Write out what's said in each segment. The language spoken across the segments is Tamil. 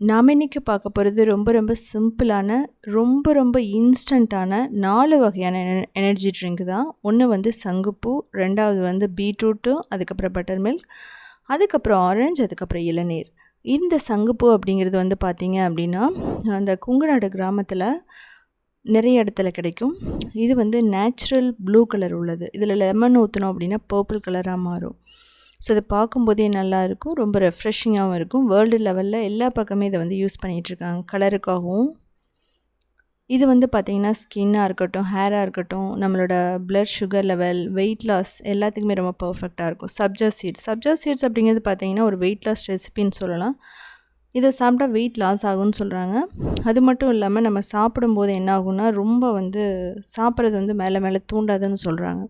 நாம் இன்றைக்கி பார்க்க போகிறது ரொம்ப ரொம்ப சிம்பிளான ரொம்ப ரொம்ப இன்ஸ்டண்ட்டான நாலு வகையான என எனர்ஜி ட்ரிங்க் தான். ஒன்று வந்து சங்குப்பூ ரெண்டாவது வந்து பீட்ரூட்டு அதுக்கப்புறம் பட்டர் மில்க் அதுக்கப்புறம் ஆரஞ்சு அதுக்கப்புறம் இளநீர். இந்த சங்குப்பூ அப்படிங்கிறது வந்து பார்த்திங்க அப்படின்னா அந்த குங்குநாடு கிராமத்தில் நிறைய இடத்துல கிடைக்கும். இது வந்து நேச்சுரல் ப்ளூ கலர் உள்ளது. இதில் லெமன் ஊற்றினோம் அப்படின்னா பர்பிள் கலராக மாறும். ஸோ இதை பார்க்கும்போதே நல்லாயிருக்கும். ரொம்ப ரெஃப்ரெஷிங்காகவும் இருக்கும். வேர்ல்டு லெவலில் எல்லா பக்கமே இதை வந்து யூஸ் பண்ணிகிட்ருக்காங்க. கலருக்காகவும் இது வந்து பார்த்திங்கன்னா ஸ்கின்னாக இருக்கட்டும் ஹேராக இருக்கட்டும் நம்மளோட blood sugar level weight loss எல்லாத்துக்குமே ரொம்ப பர்ஃபெக்டாக இருக்கும். சப்ஜா சீட்ஸ் சப்ஜா சீட்ஸ் அப்படிங்கிறது பார்த்திங்கன்னா ஒரு வெயிட் லாஸ் ரெசிபின்னு சொல்லலாம். இதை சாப்பிட்டா வெயிட் லாஸ் ஆகும்னு சொல்கிறாங்க அது மட்டும் இல்லாமல் நம்ம சாப்பிடும்போது என்ன ஆகும்னா ரொம்ப வந்து சாப்பிட்றது வந்து மேலே மேலே தூண்டாதுன்னு சொல்கிறாங்க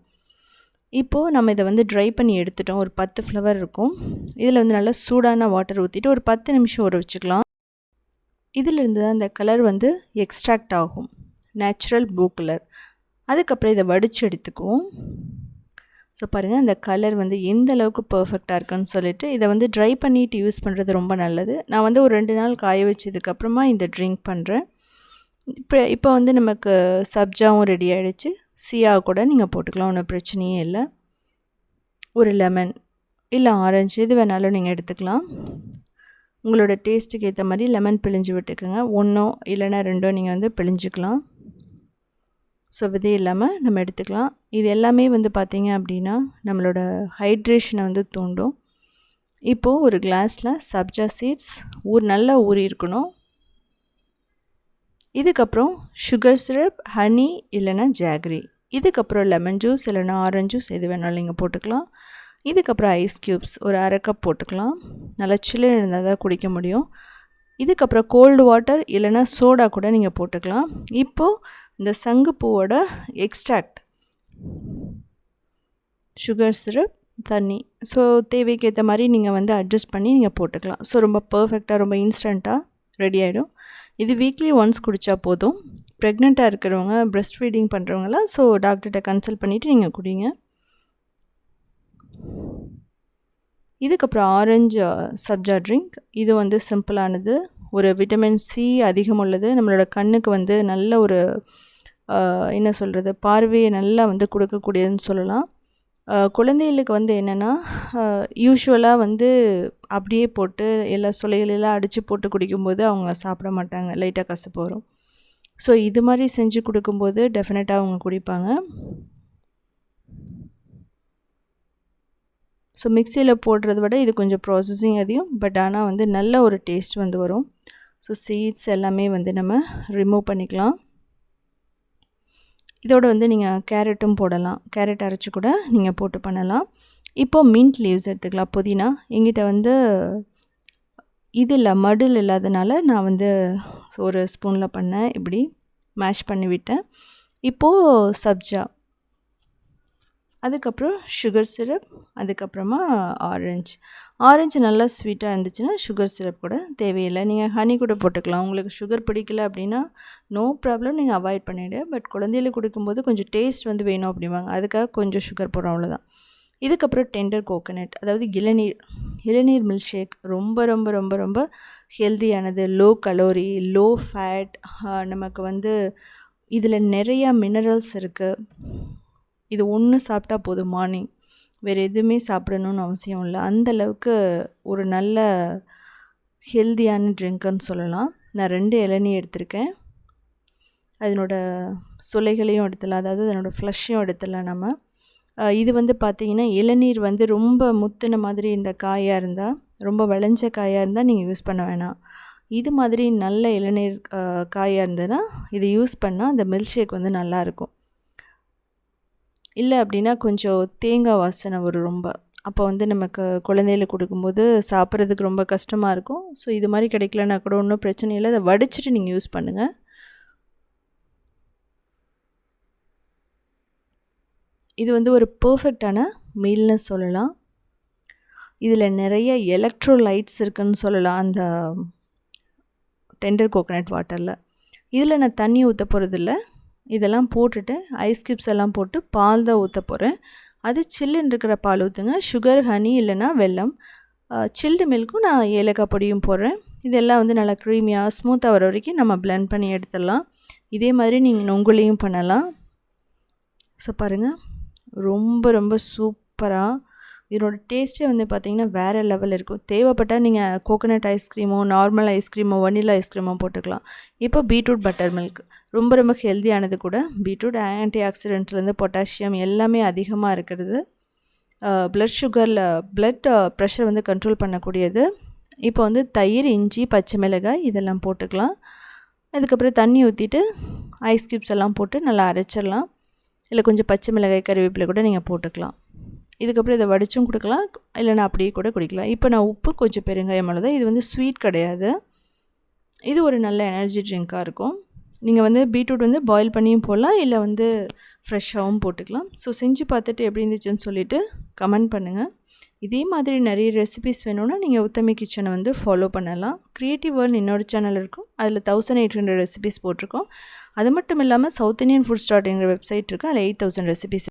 இப்போது நம்ம இதை வந்து ட்ரை பண்ணி எடுத்துட்டோம். ஒரு பத்து ஃப்ளவர் இருக்கும். இதில் வந்து நல்லா சூடான வாட்டர் ஊற்றிட்டு ஒரு பத்து நிமிஷம் ஊற வச்சுக்கலாம். இதிலிருந்து தான் அந்த கலர் வந்து எக்ஸ்ட்ராக்ட் ஆகும். நேச்சுரல் ப்ளூ கலர் அதுக்கப்புறம் இதை வடித்து எடுத்துக்குவோம். ஸோ பாருங்கள் அந்த கலர் வந்து எந்த அளவுக்கு பர்ஃபெக்டாக இருக்குன்னு சொல்லிட்டு இதை வந்து ட்ரை பண்ணிவிட்டு யூஸ் பண்ணுறது ரொம்ப நல்லது. நான் வந்து ஒரு ரெண்டு நாள் காய வச்சதுக்கப்புறமா இந்த ட்ரிங்க் பண்ணுறேன் இப்போ இப்போ வந்து நமக்கு சப்ஜாவும் ரெடி ஆகிடுச்சு சியா கூட நீங்கள் போட்டுக்கலாம் ஒன்றும் பிரச்சனையே இல்லை. ஒரு லெமன் இல்லை ஆரஞ்சு எது வேணாலும் நீங்கள் எடுத்துக்கலாம். உங்களோட டேஸ்ட்டுக்கு ஏற்ற மாதிரி லெமன் பிழிஞ்சு விட்டுக்குங்க. ஒன்றோ இல்லைன்னா ரெண்டோ நீங்கள் வந்து பிழிஞ்சுக்கலாம். ஸோ விதை இல்லாமல் நம்ம எடுத்துக்கலாம். இது எல்லாமே வந்து பார்த்திங்க அப்படின்னா நம்மளோட ஹைட்ரேஷனை வந்து தூண்டும். இப்போது ஒரு கிளாஸில் சப்ஜா சீட்ஸ் ஊர் நல்லா ஊறி இருக்கணும் இதுக்கப்புறம் சுகர் சிரப் ஹனி இல்லைன்னா ஜாக்ரி இதுக்கப்புறம் லெமன் ஜூஸ் இல்லைனா ஆரஞ்ச் ஜூஸ் எது வேணாலும் நீங்கள் போட்டுக்கலாம். இதுக்கப்புறம் ஐஸ் க்யூப்ஸ் ஒரு அரை கப் போட்டுக்கலாம். நல்லா சில்லு இருந்தால் தான் குடிக்க முடியும். இதுக்கப்புறம் கோல்டு வாட்டர் இல்லைனா சோடா கூட நீங்கள் போட்டுக்கலாம். இப்போது இந்த சங்குப்பூவோட எக்ஸ்ட்ராக்ட் சுகர் சிரப் தண்ணி. ஸோ தேவைக்கு ஏற்ற மாதிரி நீங்கள் வந்து அட்ஜஸ்ட் பண்ணி நீங்கள் போட்டுக்கலாம். ஸோ ரொம்ப பர்ஃபெக்டாக ரொம்ப இன்ஸ்டண்ட்டாக ரெடி ஆகிடும் இது வீக்லி ஒன்ஸ் குடித்தா போதும். ப்ரெக்னெண்ட்டாக இருக்கிறவங்க ப்ரெஸ்ட் ஃபீடிங் பண்ணுறவங்களாம் ஸோ டாக்டர்கிட்ட கன்சல்ட் பண்ணிவிட்டு நீங்கள் குடிங்க. இதுக்கப்புறம் ஆரஞ்சு சப்ஜா ட்ரிங்க் இது வந்து சிம்பிளானது ஒரு விட்டமின் சி அதிகம் உள்ளது. நம்மளோட கண்ணுக்கு வந்து நல்ல ஒரு என்ன சொல்கிறது பார்வையை நல்லா வந்து கொடுக்கக்கூடியதுன்னு சொல்லலாம். குழந்தைகளுக்கு வந்து என்னென்னா யூஸ்வலாக வந்து அப்படியே போட்டு எல்லா சுளைகளெல்லாம் அடித்து போட்டு குடிக்கும்போது அவங்க சாப்பிட மாட்டாங்க. லைட்டாக கசப்பு வரும். ஸோ இது மாதிரி செஞ்சு கொடுக்கும்போது டெஃபினட்டாக அவங்க குடிப்பாங்க. ஸோ மிக்சியில் போடுறத விட இது கொஞ்சம் ப்ராசஸிங் அதிகம். பட் ஆனால் வந்து நல்ல ஒரு டேஸ்ட் வந்து வரும். ஸோ சீட்ஸ் எல்லாமே வந்து நம்ம ரிமூவ் பண்ணிக்கலாம். இதோடு வந்து நீங்கள் கேரட்டும் போடலாம். கேரட் அரைச்சி கூட நீங்கள் போட்டு பண்ணலாம். இப்போது மின்ட் லீவ்ஸ் எடுத்துக்கலாம். புதினா. எங்கிட்ட வந்து இது இல்லை மடில் இல்லாதனால நான் வந்து ஒரு ஸ்பூனில் பண்ணேன். இப்படி மேஷ் பண்ணி விட்டேன். இப்போது சப்ஜா. அதுக்கப்புறம் சுகர் சிரப் அதுக்கப்புறமா ஆரஞ்சு ஆரஞ்சு நல்லா ஸ்வீட்டாக இருந்துச்சுன்னா சுகர் சிரப் கூட தேவையில்லை. நீங்கள் ஹனி கூட போட்டுக்கலாம். உங்களுக்கு சுகர் பிடிக்கல அப்படின்னா நோ ப்ராப்ளம் நீங்கள் அவாய்ட் பண்ணிவிடு பட் குழந்தைகளுக்கு கொடுக்கும்போது கொஞ்சம் டேஸ்ட் வந்து வேணும் அப்படிம்பாங்க. அதுக்காக கொஞ்சம் சுகர் போடுறோம் அவ்வளோதான் இதுக்கப்புறம் டெண்டர் கோகோனட் அதாவது இளநீர் இளநீர் மில்க் ஷேக் ரொம்ப ரொம்ப ரொம்ப ரொம்ப ஹெல்த்தியானது லோ கலோரி லோ ஃபேட் நமக்கு வந்து இதில் நிறையா மினரல்ஸ் இருக்குது இது ஒன்று சாப்பிட்டா போதும் மார்னிங் வேறு எதுவுமே சாப்பிடணுன்னு அவசியம் இல்லை. அந்தளவுக்கு ஒரு நல்ல ஹெல்த்தியான ட்ரிங்க்குன்னு சொல்லலாம். நான் ரெண்டு இளநீ எடுத்திருக்கேன். அதனோட சுளைகளையும் எடுத்துடலாம். அதாவது அதனோட ஃப்ளஷ்ஷையும் எடுத்துடலாம் நம்ம. இது வந்து பார்த்திங்கன்னா இளநீர் வந்து ரொம்ப முத்தின மாதிரி இந்த காயாக இருந்தால் ரொம்ப விளைஞ்ச காயாக இருந்தால் நீங்கள் யூஸ் பண்ண வேணாம். இது மாதிரி நல்ல இளநீர் காயாக இருந்ததுன்னா இதை யூஸ் பண்ணால் அந்த மில்க் ஷேக் வந்து நல்லாயிருக்கும் இல்லை அப்படின்னா கொஞ்சம் தேங்காய் வாசனை வரும் ரொம்ப. அப்போ வந்து நமக்கு குழந்தையில கொடுக்கும்போது சாப்பிட்றதுக்கு ரொம்ப கஷ்டமாக இருக்கும். ஸோ இது மாதிரி கிடைக்கலனா கூட ஒன்றும் பிரச்சனை இல்லை. அதை வடிச்சிட்டு நீங்கள் யூஸ் பண்ணுங்கள் இது வந்து ஒரு பர்ஃபெக்டான மீல்னு சொல்லலாம். இதில் நிறைய எலக்ட்ரோலைட்ஸ் இருக்குதுன்னு சொல்லலாம் அந்த டெண்டர் கோகோனட் வாட்டரில் இதில் நான் தண்ணி ஊற்ற போகிறதில்ல இதெல்லாம் போட்டுட்டு ஐஸ் கியூப்ஸ் எல்லாம் போட்டு பால் தான் ஊற்ற போகிறேன் அது சில்லுன்னு இருக்கிற பால் ஊற்றுங்க சுகர் ஹனி இல்லைன்னா வெல்லம். சில்டு மில்க்கும் நான் ஏலக்காய் பொடியும் போடுறேன். இதெல்லாம் வந்து நல்லா க்ரீமியாக ஸ்மூத்தாக வர வரைக்கும் நம்ம பிளெண்ட் பண்ணி எடுத்துடலாம். இதே மாதிரி நீங்கள் நொங்குலையும் பண்ணலாம். ஸோ பாருங்கள் ரொம்ப ரொம்ப சூப்பராக இதனோட டேஸ்ட்டே வந்து பார்த்திங்கன்னா வேறு லெவல் இருக்கும். தேவைப்பட்டால் நீங்கள் கோகோனட் ஐஸ்கிரீமோ நார்மல் ஐஸ்கிரீமோ வனிலா ஐஸ்கிரீமோ போட்டுக்கலாம். இப்போ பீட்ரூட் பட்டர் மில்க் ரொம்ப ரொம்ப ஹெல்த்தியானது கூட பீட்ரூட் ஆன்டி ஆக்சிடென்ட்லேருந்து பொட்டாசியம் எல்லாமே அதிகமாக இருக்கிறது. ப்ளட் சுகரில் ப்ளட் ப்ரெஷர் வந்து கண்ட்ரோல் பண்ணக்கூடியது. இப்போ வந்து தயிர் இஞ்சி பச்சை மிளகாய் இதெல்லாம் போட்டுக்கலாம். அதுக்கப்புறம் தண்ணி ஊற்றிட்டு ஐஸ் க்யூப்ஸ் எல்லாம் போட்டு நல்லா அரைச்சிடலாம். இல்லை கொஞ்சம் பச்சை மிளகாய் கருவேப்பிலை கூட நீங்கள் போட்டுக்கலாம். இதுக்கப்புறம் இதை வடிச்சும் கொடுக்கலாம். இல்லைனா அப்படியே கூட குடிக்கலாம். இப்போ நான் உப்பு கொஞ்சம் பெருங்காயம் அளவு இது வந்து ஸ்வீட் கிடையாது. இது ஒரு நல்ல எனர்ஜி ட்ரிங்க்காக இருக்கும். நீங்கள் வந்து பீட்ரூட் வந்து பாயில் பண்ணியும் போடலாம். இல்லை வந்து ஃப்ரெஷ்ஷாகவும் போட்டுக்கலாம். ஸோ செஞ்சு பார்த்துட்டு எப்படி இருந்துச்சுன்னு சொல்லிவிட்டு கமெண்ட் பண்ணுங்கள் இதே மாதிரி நிறைய ரெசிபிஸ் வேணும்னா நீங்கள் உத்தமி கிச்சனை வந்து ஃபாலோ பண்ணலாம். க்ரியேட்டிவ் வேர்ல்டு இன்னொரு சேனல் இருக்கும். அதில் தௌசண்ட் எயிட் ஹண்ட்ரட் ரெசிபிஸ் போட்டிருக்கோம். அது மட்டும் இல்லாமல் சவுத் இந்தியன் ஃபுட் ஸ்டார்ட்ங்கிற வெப்சைட் இருக்குது அதில் எயிட் தௌசண்ட் ரெசிபிஸ்